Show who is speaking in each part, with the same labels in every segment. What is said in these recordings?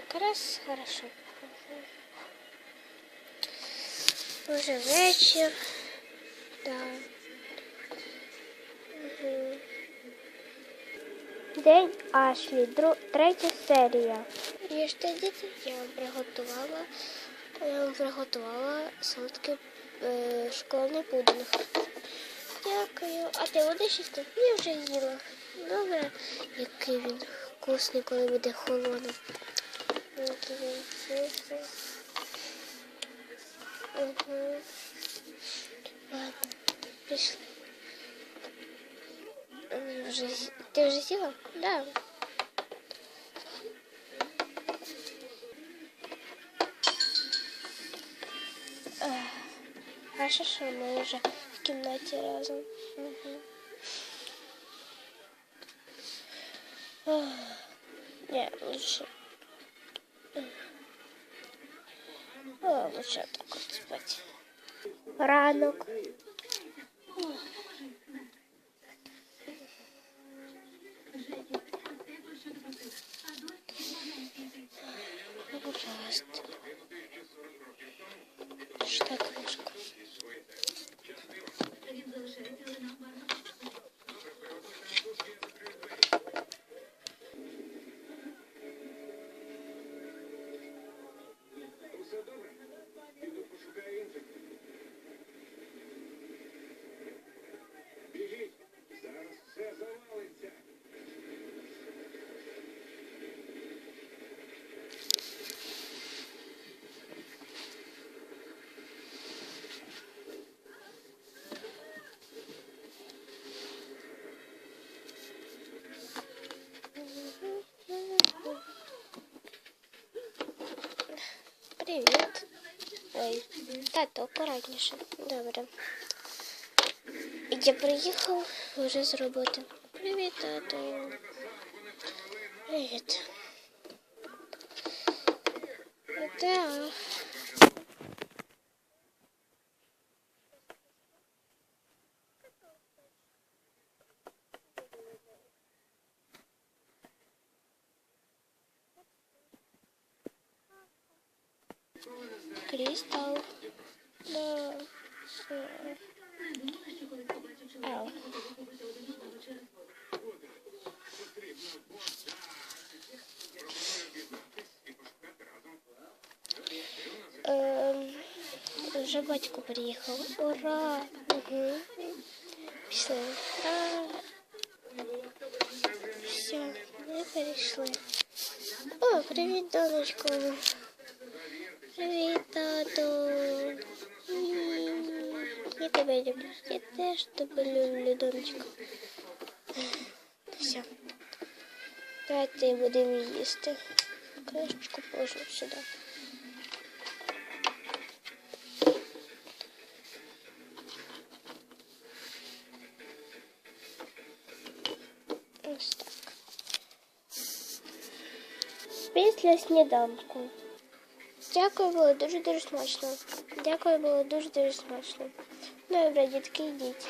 Speaker 1: якраз хорошо. Уже вечір. Да. Угу. День Ашлі, дру... третя серія. Їжте, діти, я приготувала, я приготувала солодкий е, шоколадний пудинг. Дякую. А ти будеш їсти? Я вже їла. Добре, який він вкусний, коли буде холодний. Який він вкусний. Угу. Ладно, пішли. М, Вже... з- Ти вже сіла? Да. Ех, А що що ми вже в кімнаті разом? Угу. Не, лучше. о, лучше так от спать. Ранок. Ну, Пожалуйста. Что книжку? Привет. Ой, тато, акуратніше. Добре. Я приїхав вже з роботи. Привіт, тато. Привіт. Да. Кристал. Да. Э. Ау. Ем, Вже батько приїхав. Ура! Угу. Пішли. Ура! Все, ми перейшли. О, привіт, донечко. Привіт, тату. М, Я тебе люблю. Я теж тебе люблю, донечко. Все. Давайте будемо їсти. Кришечку положу сюди. Ось так. Після сніданку. Дякую, було дуже-дуже смачно. Дякую, було дуже-дуже смачно. Добре, дітки, йдіть.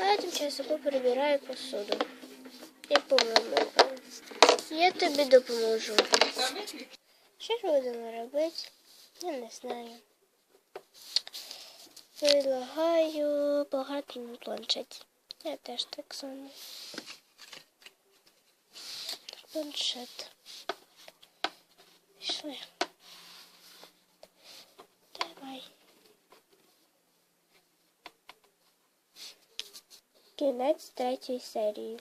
Speaker 1: А я тим часом перебираю посуду. І помилую. Я тобі допоможу. Що ж будемо робити? Я не знаю. Предлагаю пограти на. Я теж так само. Планшет. Пішли. Давай. Кінець третьої серії.